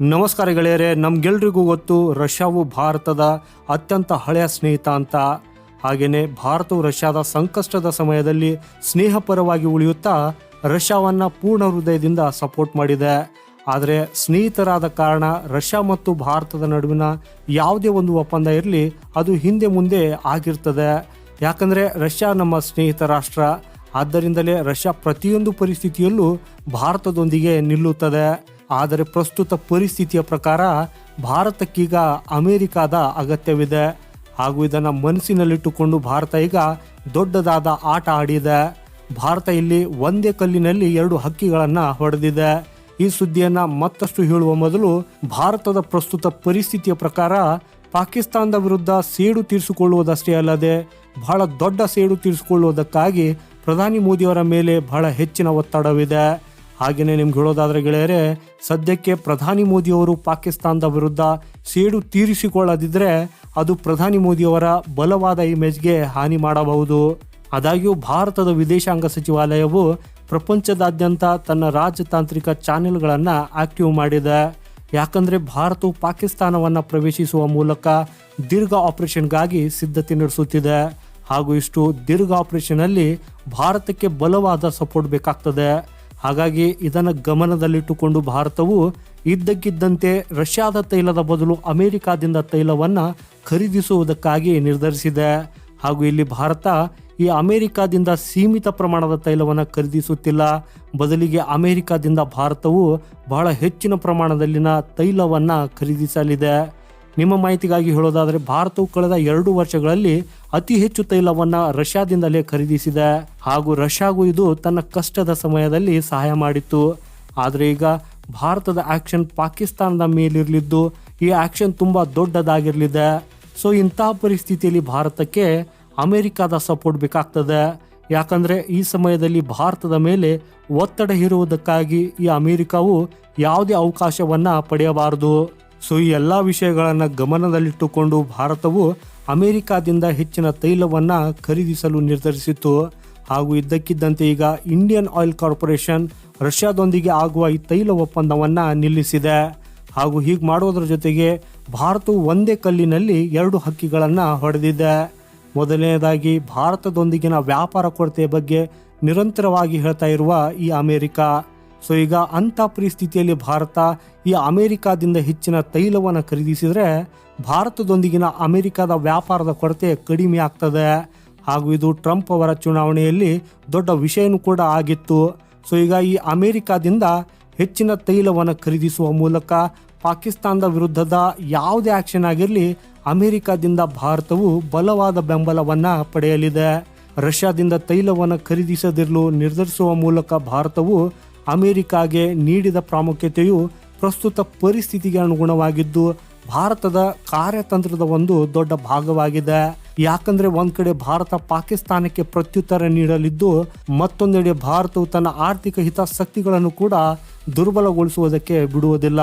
ನಮಸ್ಕಾರ ಗೆಳೆಯರೆ, ನಮ್ಗೆಲ್ರಿಗೂ ಗೊತ್ತು, ರಷ್ಯಾವು ಭಾರತದ ಅತ್ಯಂತ ಹಳೆಯ ಸ್ನೇಹಿತ ಅಂತ. ಹಾಗೆಯೇ ಭಾರತವು ರಷ್ಯಾದ ಸಂಕಷ್ಟದ ಸಮಯದಲ್ಲಿ ಸ್ನೇಹಪರವಾಗಿ ಉಳಿಯುತ್ತಾ ರಷ್ಯಾವನ್ನ ಪೂರ್ಣ ಹೃದಯದಿಂದ ಸಪೋರ್ಟ್ ಮಾಡಿದೆ. ಆದರೆ ಸ್ನೇಹಿತರಾದ ಕಾರಣ ರಷ್ಯಾ ಮತ್ತು ಭಾರತದ ನಡುವಿನ ಯಾವುದೇ ಒಂದು ಒಪ್ಪಂದ ಇರಲಿ, ಅದು ಹಿಂದೆ ಮುಂದೆ ಆಗಿರ್ತದೆ. ಯಾಕಂದರೆ ರಷ್ಯಾ ನಮ್ಮ ಸ್ನೇಹಿತ ರಾಷ್ಟ್ರ. ಆದ್ದರಿಂದಲೇ ರಷ್ಯಾ ಪ್ರತಿಯೊಂದು ಪರಿಸ್ಥಿತಿಯಲ್ಲೂ ಭಾರತದೊಂದಿಗೆ ನಿಲ್ಲುತ್ತದೆ. ಆದರೆ ಪ್ರಸ್ತುತ ಪರಿಸ್ಥಿತಿಯ ಪ್ರಕಾರ ಭಾರತಕ್ಕೀಗ ಅಮೆರಿಕಾದ ಅಗತ್ಯವಿದೆ. ಹಾಗೂ ಇದನ್ನು ಮನಸ್ಸಿನಲ್ಲಿಟ್ಟುಕೊಂಡು ಭಾರತ ಈಗ ದೊಡ್ಡದಾದ ಆಟ ಆಡಿದೆ. ಭಾರತ ಇಲ್ಲಿ ಒಂದೇ ಕಲ್ಲಿನಲ್ಲಿ ಎರಡು ಹಕ್ಕಿಗಳನ್ನು ಹೊಡೆದಿದೆ. ಈ ಸುದ್ದಿಯನ್ನ ಮತ್ತಷ್ಟು ಹೇಳುವ ಮೊದಲು ಭಾರತದ ಪ್ರಸ್ತುತ ಪರಿಸ್ಥಿತಿಯ ಪ್ರಕಾರ ಪಾಕಿಸ್ತಾನದ ವಿರುದ್ಧ ಸೇಡು ತೀರಿಸಿಕೊಳ್ಳುವುದಷ್ಟೇ ಅಲ್ಲದೆ ಬಹಳ ದೊಡ್ಡ ಸೇಡು ತೀರಿಸಿಕೊಳ್ಳುವುದಕ್ಕಾಗಿ ಪ್ರಧಾನಿ ಮೋದಿಯವರ ಮೇಲೆ ಬಹಳ ಹೆಚ್ಚಿನ ಒತ್ತಡವಿದೆ. ಹಾಗೆಯೇ ನಿಮ್ಗೆ ಹೇಳೋದಾದ್ರೆ ಗೆಳೆಯರೆ, ಸದ್ಯಕ್ಕೆ ಪ್ರಧಾನಿ ಮೋದಿಯವರು ಪಾಕಿಸ್ತಾನದ ವಿರುದ್ಧ ಸೇಡು ತೀರಿಸಿಕೊಳ್ಳದಿದ್ದರೆ ಅದು ಪ್ರಧಾನಿ ಮೋದಿಯವರ ಬಲವಾದ ಇಮೇಜ್ಗೆ ಹಾನಿ ಮಾಡಬಹುದು. ಆದಾಗ್ಯೂ ಭಾರತದ ವಿದೇಶಾಂಗ ಸಚಿವಾಲಯವು ಪ್ರಪಂಚದಾದ್ಯಂತ ತನ್ನ ರಾಜತಾಂತ್ರಿಕ ಚಾನೆಲ್ಗಳನ್ನು ಆಕ್ಟಿವ್ ಮಾಡಿದೆ. ಯಾಕಂದ್ರೆ ಭಾರತವು ಪಾಕಿಸ್ತಾನವನ್ನು ಪ್ರವೇಶಿಸುವ ಮೂಲಕ ದೀರ್ಘ ಆಪರೇಷನ್ಗಾಗಿ ಸಿದ್ಧತೆ ನಡೆಸುತ್ತಿದೆ. ಹಾಗೂ ಇಷ್ಟು ದೀರ್ಘ ಆಪರೇಷನ್ ಅಲ್ಲಿ ಭಾರತಕ್ಕೆ ಬಲವಾದ ಸಪೋರ್ಟ್ ಬೇಕಾಗ್ತದೆ. ಹಾಗಾಗಿ ಇದನ್ನು ಗಮನದಲ್ಲಿಟ್ಟುಕೊಂಡು ಭಾರತವು ಇದ್ದಕ್ಕಿದ್ದಂತೆ ರಷ್ಯಾದ ತೈಲದ ಬದಲು ಅಮೆರಿಕಾದಿಂದ ತೈಲವನ್ನು ಖರೀದಿಸುವುದಕ್ಕಾಗಿ ನಿರ್ಧರಿಸಿದೆ. ಹಾಗೂ ಇಲ್ಲಿ ಭಾರತ ಈ ಅಮೆರಿಕಾದಿಂದ ಸೀಮಿತ ಪ್ರಮಾಣದ ತೈಲವನ್ನು ಖರೀದಿಸುತ್ತಿಲ್ಲ. ಬದಲಿಗೆ ಅಮೆರಿಕಾದಿಂದ ಭಾರತವು ಬಹಳ ಹೆಚ್ಚಿನ ಪ್ರಮಾಣದಲ್ಲಿನ ತೈಲವನ್ನು ಖರೀದಿಸಲಿದೆ. ನಿಮ್ಮ ಮಾಹಿತಿಗಾಗಿ ಹೇಳೋದಾದರೆ ಭಾರತವು ಕಳೆದ ಎರಡು ವರ್ಷಗಳಲ್ಲಿ ಅತಿ ಹೆಚ್ಚು ತೈಲವನ್ನು ರಷ್ಯಾದಿಂದಲೇ ಖರೀದಿಸಿದೆ. ಹಾಗೂ ರಷ್ಯಾಗೂ ಇದು ತನ್ನ ಕಷ್ಟದ ಸಮಯದಲ್ಲಿ ಸಹಾಯ ಮಾಡಿತ್ತು. ಆದರೆ ಈಗ ಭಾರತದ ಆಕ್ಷನ್ ಪಾಕಿಸ್ತಾನದ ಮೇಲಿರಲಿದ್ದು, ಈ ಆಕ್ಷನ್ ತುಂಬ ದೊಡ್ಡದಾಗಿರಲಿದೆ. ಸೊ, ಇಂತಹ ಪರಿಸ್ಥಿತಿಯಲ್ಲಿ ಭಾರತಕ್ಕೆ ಅಮೆರಿಕಾದ ಸಪೋರ್ಟ್ ಬೇಕಾಗ್ತದೆ. ಯಾಕಂದರೆ ಈ ಸಮಯದಲ್ಲಿ ಭಾರತದ ಮೇಲೆ ಒತ್ತಡ ಇರುವುದಕ್ಕಾಗಿ ಈ ಅಮೆರಿಕವು ಯಾವುದೇ ಅವಕಾಶವನ್ನು ಪಡೆಯಬಾರದು. ಸೊ ಈ ಎಲ್ಲ ವಿಷಯಗಳನ್ನು ಗಮನದಲ್ಲಿಟ್ಟುಕೊಂಡು ಭಾರತವು ಅಮೆರಿಕಾದಿಂದ ಹೆಚ್ಚಿನ ತೈಲವನ್ನು ಖರೀದಿಸಲು ನಿರ್ಧರಿಸಿತ್ತು. ಹಾಗೂ ಇದ್ದಕ್ಕಿದ್ದಂತೆ ಈಗ ಇಂಡಿಯನ್ ಆಯಿಲ್ ಕಾರ್ಪೊರೇಷನ್ ರಷ್ಯಾದೊಂದಿಗೆ ಆಗುವ ಈ ತೈಲ ಒಪ್ಪಂದವನ್ನು ನಿಲ್ಲಿಸಿದೆ. ಹಾಗೂ ಹೀಗೆ ಮಾಡೋದ್ರ ಜೊತೆಗೆ ಭಾರತವು ಒಂದೇ ಕಲ್ಲಿನಲ್ಲಿ ಎರಡು ಹಕ್ಕಿಗಳನ್ನು ಹೊಡೆದಿದೆ. ಮೊದಲನೆಯದಾಗಿ ಭಾರತದೊಂದಿಗಿನ ವ್ಯಾಪಾರ ಕೊರತೆಯ ಬಗ್ಗೆ ನಿರಂತರವಾಗಿ ಹೇಳ್ತಾ ಇರುವ ಈ ಅಮೆರಿಕ. ಸೊ ಈಗ ಅಂಥ ಪರಿಸ್ಥಿತಿಯಲ್ಲಿ ಭಾರತ ಈ ಅಮೆರಿಕಾದಿಂದ ಹೆಚ್ಚಿನ ತೈಲವನ್ನು ಖರೀದಿಸಿದರೆ ಭಾರತದೊಂದಿಗಿನ ಅಮೆರಿಕದ ವ್ಯಾಪಾರದ ಕೊರತೆ ಕಡಿಮೆ ಆಗ್ತದೆ. ಹಾಗೂ ಇದು ಟ್ರಂಪ್ ಅವರ ಚುನಾವಣೆಯಲ್ಲಿ ದೊಡ್ಡ ವಿಷಯನೂ ಕೂಡ ಆಗಿತ್ತು. ಸೊ ಈಗ ಈ ಅಮೆರಿಕಾದಿಂದ ಹೆಚ್ಚಿನ ತೈಲವನ್ನು ಖರೀದಿಸುವ ಮೂಲಕ ಪಾಕಿಸ್ತಾನದ ವಿರುದ್ಧದ ಯಾವುದೇ ಆಕ್ಷನ್ ಆಗಿರಲಿ, ಅಮೆರಿಕಾದಿಂದ ಭಾರತವು ಬಲವಾದ ಬೆಂಬಲವನ್ನು ಪಡೆಯಲಿದೆ. ರಷ್ಯಾದಿಂದ ತೈಲವನ್ನು ಖರೀದಿಸದಿರಲು ನಿರ್ಧರಿಸುವ ಮೂಲಕ ಭಾರತವು ಅಮೆರಿಕಾಗೆ ನೀಡಿದ ಪ್ರಾಮುಖ್ಯತೆಯು ಪ್ರಸ್ತುತ ಪರಿಸ್ಥಿತಿಗೆ ಅನುಗುಣವಾಗಿದ್ದು, ಭಾರತದ ಕಾರ್ಯತಂತ್ರದ ಒಂದು ದೊಡ್ಡ ಭಾಗವಾಗಿದೆ. ಯಾಕಂದ್ರೆ ಒಂದ್ ಕಡೆ ಭಾರತ ಪಾಕಿಸ್ತಾನಕ್ಕೆ ಪ್ರತ್ಯುತ್ತರ ನೀಡಲಿದ್ದು, ಮತ್ತೊಂದೆಡೆ ಭಾರತವು ತನ್ನ ಆರ್ಥಿಕ ಹಿತಾಸಕ್ತಿಗಳನ್ನು ಕೂಡ ದುರ್ಬಲಗೊಳಿಸುವುದಕ್ಕೆ ಬಿಡುವುದಿಲ್ಲ.